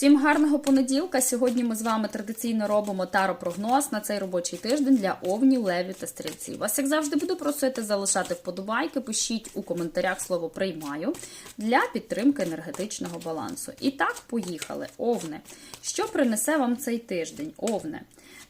Всім гарного понеділка. Сьогодні ми з вами традиційно робимо таро-прогноз на цей робочий тиждень для овнів, левів та стрільців. Вас, як завжди, буду просити залишати вподобайки. Пишіть у коментарях слово приймаю для підтримки енергетичного балансу. І так, поїхали. Овне. Що принесе вам цей тиждень? Овне.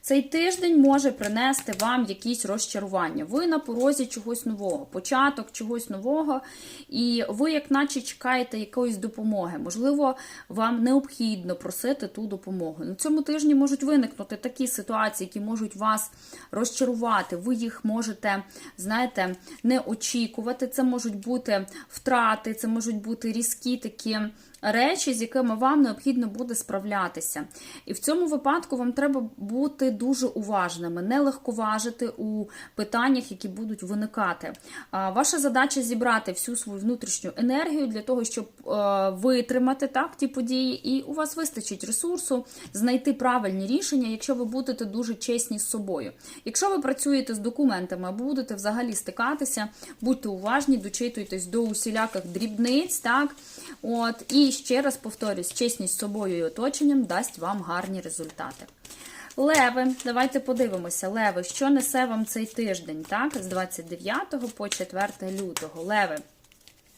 Цей тиждень може принести вам якісь розчарування. Ви на порозі чогось нового, початок чогось нового, і ви, як наче, чекаєте якоїсь допомоги. Можливо, вам необхідно просити ту допомогу. На цьому тижні можуть виникнути такі ситуації, які можуть вас розчарувати. Ви їх можете, знаєте, не очікувати. Це можуть бути втрати, це можуть бути різкі такі. Речі, з якими вам необхідно буде справлятися. І в цьому випадку вам треба бути дуже уважними, не легковажити у питаннях, які будуть виникати. Ваша задача зібрати всю свою внутрішню енергію для того, щоб е, витримати так ті події, і у вас вистачить ресурсу знайти правильні рішення, якщо ви будете дуже чесні з собою. Якщо ви працюєте з документами будете взагалі стикатися, будьте уважні, дочитуйтесь до усіляких дрібниць, так от і ще раз повторюсь, чесність з собою і оточенням дасть вам гарні результати. Леви, давайте подивимося. Леви, що несе вам цей тиждень, так? З 29 по 4 лютого. Леви.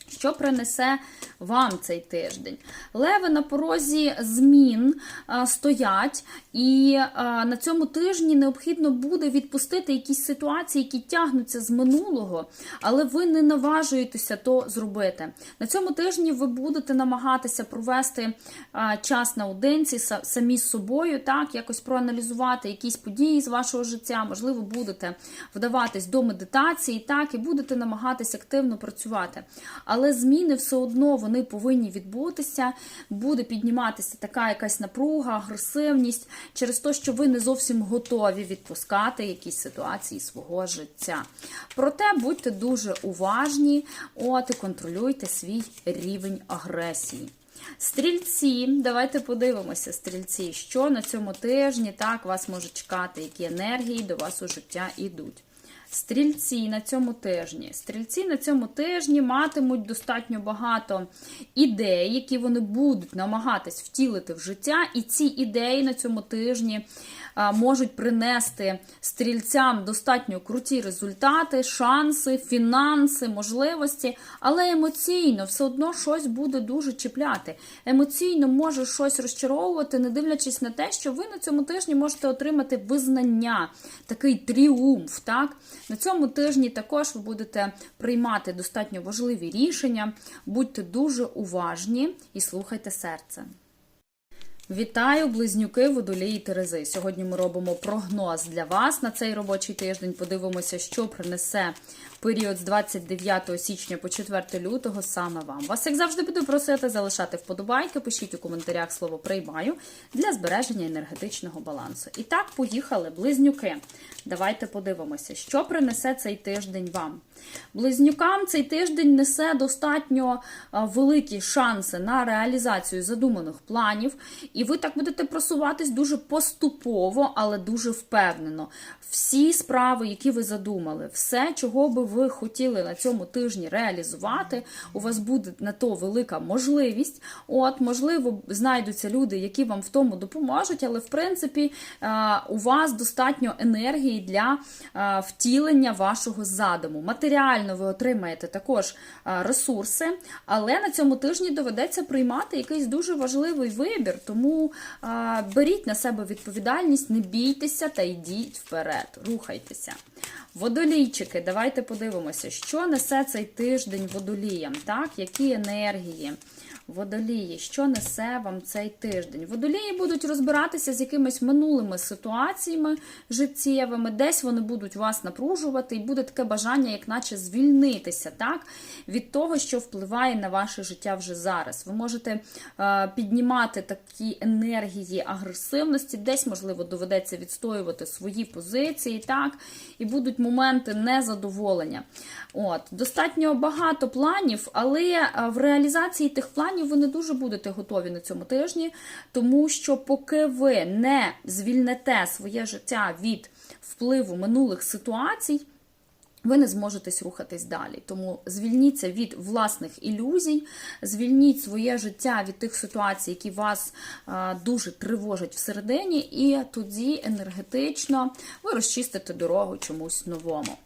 Що принесе вам цей тиждень? Леви на порозі змін а, стоять, і а, на цьому тижні необхідно буде відпустити якісь ситуації, які тягнуться з минулого, але ви не наважуєтеся то зробити. На цьому тижні ви будете намагатися провести а, час наодинці са- самі з собою, так, якось проаналізувати якісь події з вашого життя, можливо, будете вдаватись до медитації, так, і будете намагатись активно працювати. Але зміни все одно вони повинні відбутися, буде підніматися така якась напруга, агресивність через те, що ви не зовсім готові відпускати якісь ситуації свого життя. Проте будьте дуже уважні, от і контролюйте свій рівень агресії. Стрільці, давайте подивимося, стрільці, що на цьому тижні так вас може чекати, які енергії до вас у життя йдуть. Стрільці на цьому тижні. Стрільці на цьому тижні матимуть достатньо багато ідей, які вони будуть намагатись втілити в життя, і ці ідеї на цьому тижні можуть принести стрільцям достатньо круті результати, шанси, фінанси, можливості, але емоційно все одно щось буде дуже чіпляти. Емоційно може щось розчаровувати, не дивлячись на те, що ви на цьому тижні можете отримати визнання, такий тріумф. так? На цьому тижні також ви будете приймати достатньо важливі рішення, будьте дуже уважні і слухайте серце. Вітаю, близнюки, водолії Терези. Сьогодні ми робимо прогноз для вас на цей робочий тиждень. Подивимося, що принесе період з 29 січня по 4 лютого саме вам. Вас, як завжди, буду просити залишати вподобайки, пишіть у коментарях слово приймаю для збереження енергетичного балансу. І так, поїхали, близнюки. Давайте подивимося, що принесе цей тиждень вам. Близнюкам цей тиждень несе достатньо великі шанси на реалізацію задуманих планів, і ви так будете просуватись дуже поступово, але дуже впевнено. Всі справи, які ви задумали, все, чого би ви хотіли на цьому тижні реалізувати, у вас буде на то велика можливість. От, можливо, знайдуться люди, які вам в тому допоможуть, але в принципі у вас достатньо енергії для втілення вашого задуму. Матеріально ви отримаєте також ресурси, але на цьому тижні доведеться приймати якийсь дуже важливий вибір. Тому беріть на себе відповідальність, не бійтеся та йдіть вперед, рухайтеся. Водолійчики, давайте подивимося, що несе цей тиждень водоліям, так? Які енергії? Водолії, що несе вам цей тиждень? Водолії будуть розбиратися з якимись минулими ситуаціями життєвими, десь вони будуть вас напружувати, і буде таке бажання, як наче звільнитися так, від того, що впливає на ваше життя вже зараз. Ви можете е, піднімати такі енергії агресивності, десь, можливо, доведеться відстоювати свої позиції, так, і будуть моменти незадоволення. От, Достатньо багато планів, але е, в реалізації тих планів ви не дуже будете готові на цьому тижні, тому що поки ви не звільнете своє життя від впливу минулих ситуацій, ви не зможетесь рухатись далі. Тому звільніться від власних ілюзій, звільніть своє життя від тих ситуацій, які вас а, дуже тривожать всередині, і тоді енергетично ви розчистите дорогу чомусь новому.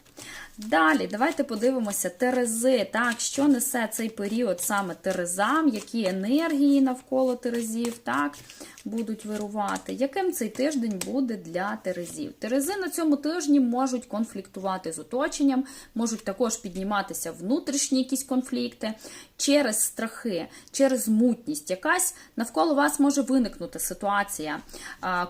Далі, давайте подивимося Терези. Так, що несе цей період саме Терезам, які енергії навколо Терезів так, будуть вирувати. Яким цей тиждень буде для Терезів? Терези на цьому тижні можуть конфліктувати з оточенням, можуть також підніматися внутрішні якісь конфлікти через страхи, через мутність. Якась навколо вас може виникнути ситуація,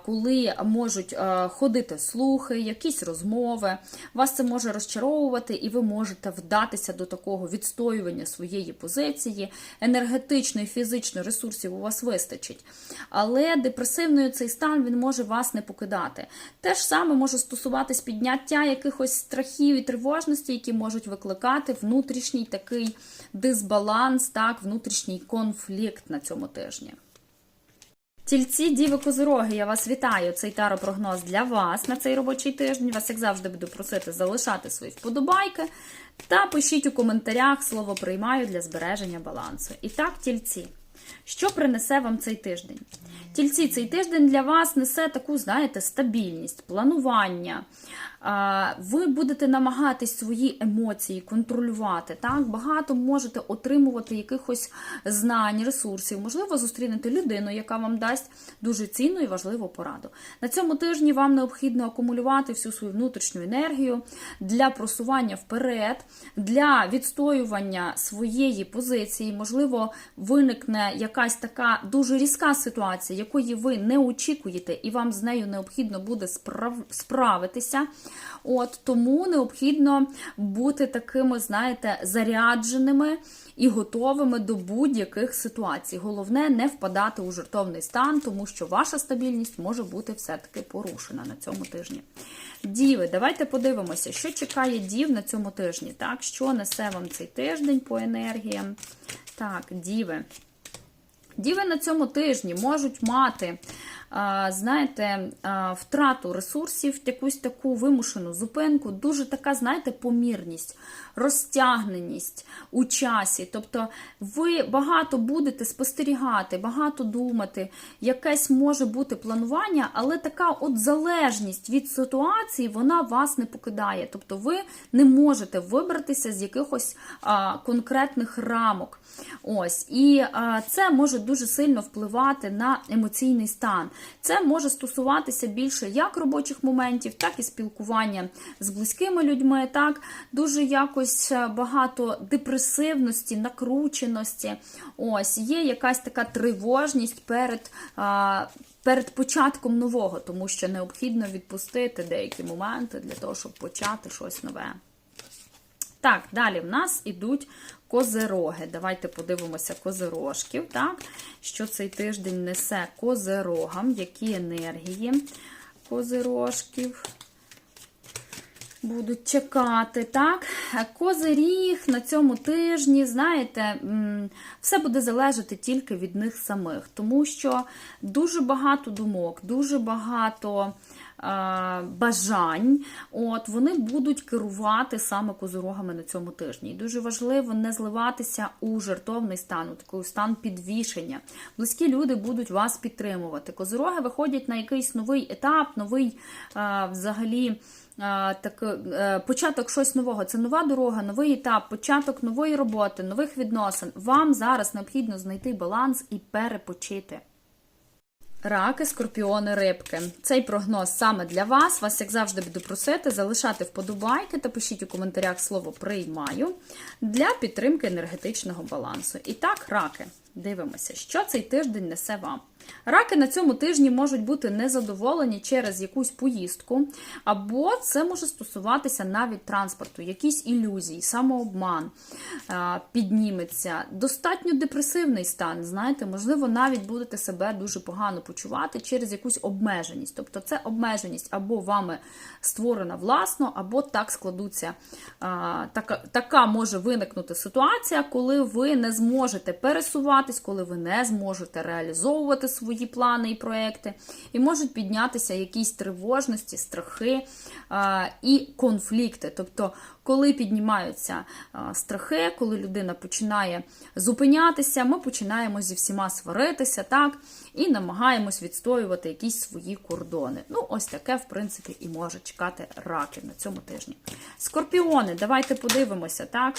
коли можуть ходити слухи, якісь розмови. Вас це може розчаровувати, і ви можете вдатися до такого відстоювання своєї позиції. Енергетично і фізично ресурсів у вас вистачить. Але депресивною цей стан він може вас не покидати. Те ж саме може стосуватись підняття якихось страхів і тривожності, які можуть викликати внутрішній такий дисбаланс, так, внутрішній конфлікт на цьому тижні. Тільці, діви козороги, я вас вітаю. Цей таро-прогноз для вас на цей робочий тиждень. Вас, як завжди, буду просити залишати свої вподобайки та пишіть у коментарях слово приймаю для збереження балансу. І так, тільці. Що принесе вам цей тиждень? Тільці, цей тиждень для вас несе таку, знаєте, стабільність, планування. Ви будете намагатись свої емоції контролювати. Так, багато можете отримувати якихось знань, ресурсів. Можливо, зустрінете людину, яка вам дасть дуже цінну і важливу пораду. На цьому тижні вам необхідно акумулювати всю свою внутрішню енергію для просування вперед, для відстоювання своєї позиції. Можливо, виникне якась така дуже різка ситуація, якої ви не очікуєте, і вам з нею необхідно буде справ- справитися. От тому необхідно бути такими, знаєте, зарядженими і готовими до будь-яких ситуацій. Головне не впадати у жертовний стан, тому що ваша стабільність може бути все-таки порушена на цьому тижні. Діви, давайте подивимося, що чекає дів на цьому тижні. Так, що несе вам цей тиждень по енергіям? Так, діви. Діви на цьому тижні можуть мати, знаєте, втрату ресурсів, якусь таку вимушену зупинку, дуже така, знаєте, помірність, розтягненість у часі. Тобто ви багато будете спостерігати, багато думати, якесь може бути планування, але така от залежність від ситуації, вона вас не покидає. Тобто ви не можете вибратися з якихось а, конкретних рамок. Ось, І а, це може дуже сильно впливати на емоційний стан. Це може стосуватися більше як робочих моментів, так і спілкування з близькими людьми. Так, дуже якось е, багато депресивності, накрученості. Ось є якась така тривожність перед. Перед початком нового, тому що необхідно відпустити деякі моменти для того, щоб почати щось нове. Так, далі в нас ідуть козероги. Давайте подивимося козерожків. Так? Що цей тиждень несе козерогам, які енергії козерожків будуть чекати. так? Козиріг на цьому тижні, знаєте, все буде залежати тільки від них самих, тому що дуже багато думок, дуже багато бажань, от вони будуть керувати саме козорогами на цьому тижні. І дуже важливо не зливатися у жертовний стан, у такий стан підвішення. Близькі люди будуть вас підтримувати. Козороги виходять на якийсь новий етап, новий е, взагалі. Так, е, початок щось нового. Це нова дорога, новий етап, початок нової роботи, нових відносин. Вам зараз необхідно знайти баланс і перепочити. Раки, скорпіони, рибки. Цей прогноз саме для вас. Вас, як завжди, буду просити залишати вподобайки та пишіть у коментарях слово приймаю для підтримки енергетичного балансу. І так, раки. Дивимося, що цей тиждень несе вам. Раки на цьому тижні можуть бути незадоволені через якусь поїздку, або це може стосуватися навіть транспорту, якісь ілюзії, самообман підніметься. Достатньо депресивний стан. Знаєте, можливо, навіть будете себе дуже погано почувати через якусь обмеженість. Тобто, це обмеженість або вами створена власно, або так складуться. Така, така може виникнути ситуація, коли ви не зможете пересувати початись, коли ви не зможете реалізовувати свої плани і проекти, і можуть піднятися якісь тривожності, страхи і конфлікти. Тобто, коли піднімаються страхи, коли людина починає зупинятися, ми починаємо зі всіма сваритися, так, і намагаємось відстоювати якісь свої кордони. Ну, ось таке, в принципі, і може чекати раків на цьому тижні. Скорпіони, давайте подивимося, так.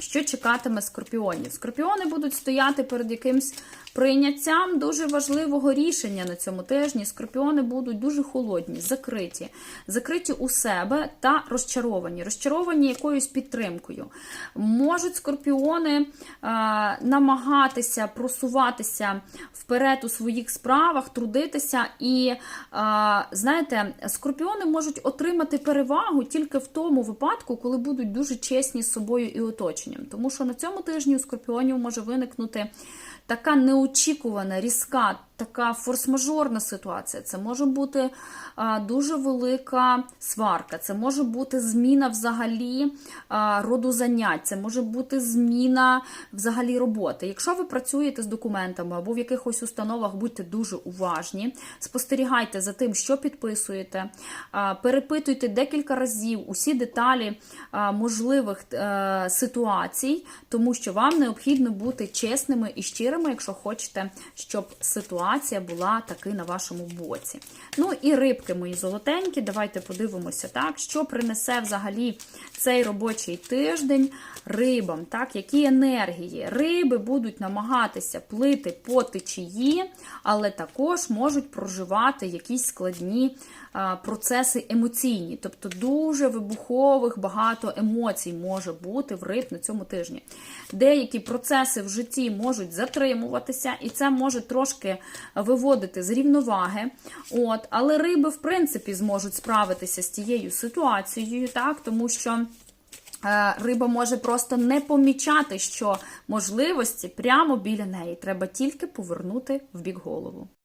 Що чекатиме скорпіонів? Скорпіони будуть стояти перед якимсь прийняттям дуже важливого рішення на цьому тижні. Скорпіони будуть дуже холодні, закриті, закриті у себе та розчаровані, розчаровані якоюсь підтримкою. Можуть скорпіони е, намагатися просуватися вперед у своїх справах, трудитися, і, е, знаєте, скорпіони можуть отримати перевагу тільки в тому випадку, коли будуть дуже чесні з собою і оточенням. Тому що на цьому тижні у скорпіонів може виникнути така неочікувана, різка, така форс-мажорна ситуація. Це може бути дуже велика сварка, це може бути зміна взагалі роду занять, це може бути зміна взагалі роботи. Якщо ви працюєте з документами або в якихось установах, будьте дуже уважні, спостерігайте за тим, що підписуєте, перепитуйте декілька разів усі деталі можливих е, ситуацій, тому що вам необхідно бути чесними і щирими, якщо хочете, щоб ситуація була таки на вашому боці. Ну і рибки мої золотенькі, давайте подивимося, так, що принесе взагалі цей робочий тиждень рибам, так, які енергії. Риби будуть намагатися плити по течії, але також можуть проживати якісь складні а, процеси емоційні, тобто дуже вибухових багато емоцій може бути в риб на цьому тижні. Деякі процеси в житті можуть затримуватися, і це може трошки виводити з рівноваги. От, але риби, в принципі, зможуть справитися з тією ситуацією, так, тому що. е, Риба може просто не помічати, що можливості прямо біля неї треба тільки повернути в бік голову.